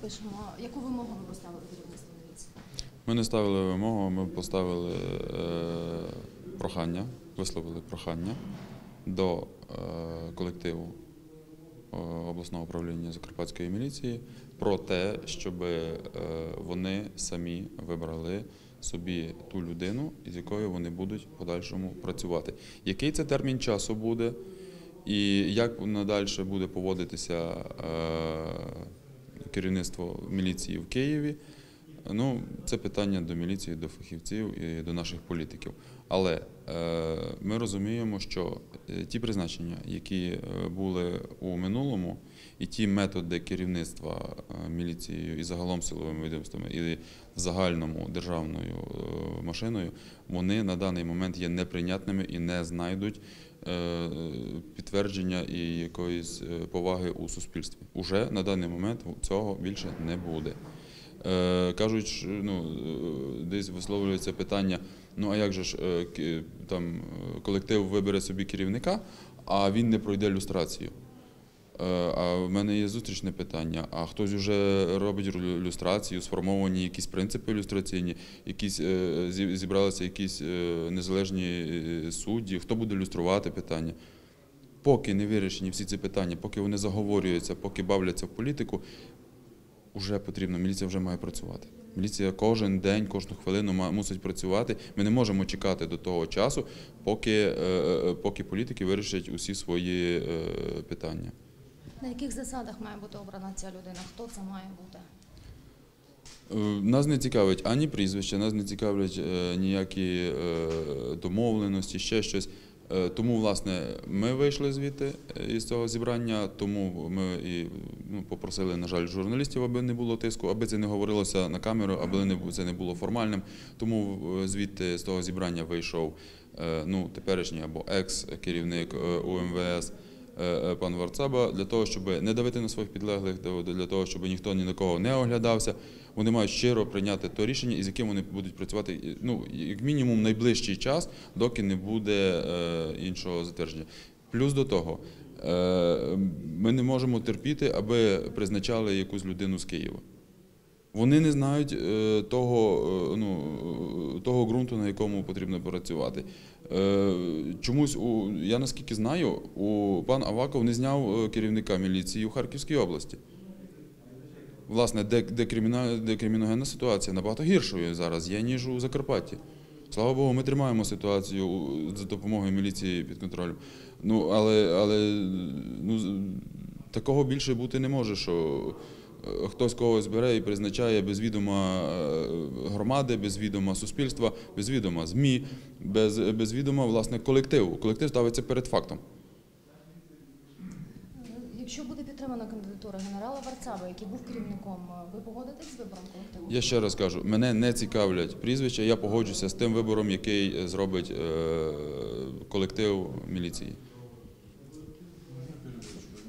пишемо, яку вимогу ви поставили керівництву міліції? Ми не ставили вимогу, ми поставили е, прохання, висловили прохання до е, колективу е, обласного управління Закарпатської міліції про те, щоб вони самі вибрали собі ту людину, із якою вони будуть в подальшому працювати. Який це термін часу буде, і як надалі буде поводитися керівництво міліції в Києві? Ну, це питання до міліції, до фахівців і до наших політиків. Але е, ми розуміємо, що е, ті призначення, які е, були у минулому, і ті методи керівництва міліцією і загалом силовими відомствами, і в загальному державною машиною, вони на даний момент є неприйнятними і не знайдуть підтвердження і якоїсь е, поваги у суспільстві. Уже на даний момент цього більше не буде. Е, кажуть, ну, е, десь висловлюється питання: ну а як же ж е, там е, колектив вибере собі керівника, а він не пройде люстрацію. Е, А в мене є зустрічне питання: а хтось вже робить ру- люстрацію, сформовані якісь принципи люстраційні, якісь е, зібралися якісь е, незалежні судді, хто буде люструвати питання. Поки не вирішені всі ці питання, поки вони заговорюються, поки бавляться в політику, вже потрібно, міліція вже має працювати. Міліція кожен день, кожну хвилину мусить працювати. Ми не можемо чекати до того часу, поки, поки політики вирішать усі свої питання. На яких засадах має бути обрана ця людина? Хто це має бути? Е, Нас не цікавить ані прізвище, нас не цікавлять е, ніякі е, домовленості, ще щось. Тому, власне, ми вийшли звідти із цього зібрання, тому ми і ну, попросили, на жаль, журналістів, аби не було тиску, аби це не говорилося на камеру, аби це не було формальним. Тому звідти з того зібрання вийшов ну, теперішній або екс-керівник УМВС пан Варцаба для того, щоб не давити на своїх підлеглих, для- того, щоб ніхто ні на кого не оглядався. Вони мають щиро прийняти то рішення, із яким вони будуть працювати ну, як мінімум найближчий час, доки не буде е, іншого затвердження. Плюс до того, е, ми не можемо терпіти, аби призначали якусь людину з Києва. Вони не знають е, того, е, ну, е, того ґрунту, на якому потрібно працювати. Чомусь, у, я наскільки знаю, у пан Аваков не зняв керівника міліції у Харківській області. Власне, де, де, криміна, де криміногенна ситуація набагато гіршою зараз є, ніж у Закарпатті. Слава Богу, ми тримаємо ситуацію за допомогою міліції під контролем. Ну, але, але ну, такого більше бути не може, що хтось когось бере і призначає без відома е, громади, без відома суспільства, без відома ЗМІ, без, без відома власне колективу. Колектив ставиться перед фактом. Якщо буде підтримана кандидатура генерала Варцаба, який був керівником, ви погодитесь з вибором колективу? Я ще раз кажу, мене не цікавлять прізвища, я погоджуся з тим вибором, який е, зробить е, колектив міліції.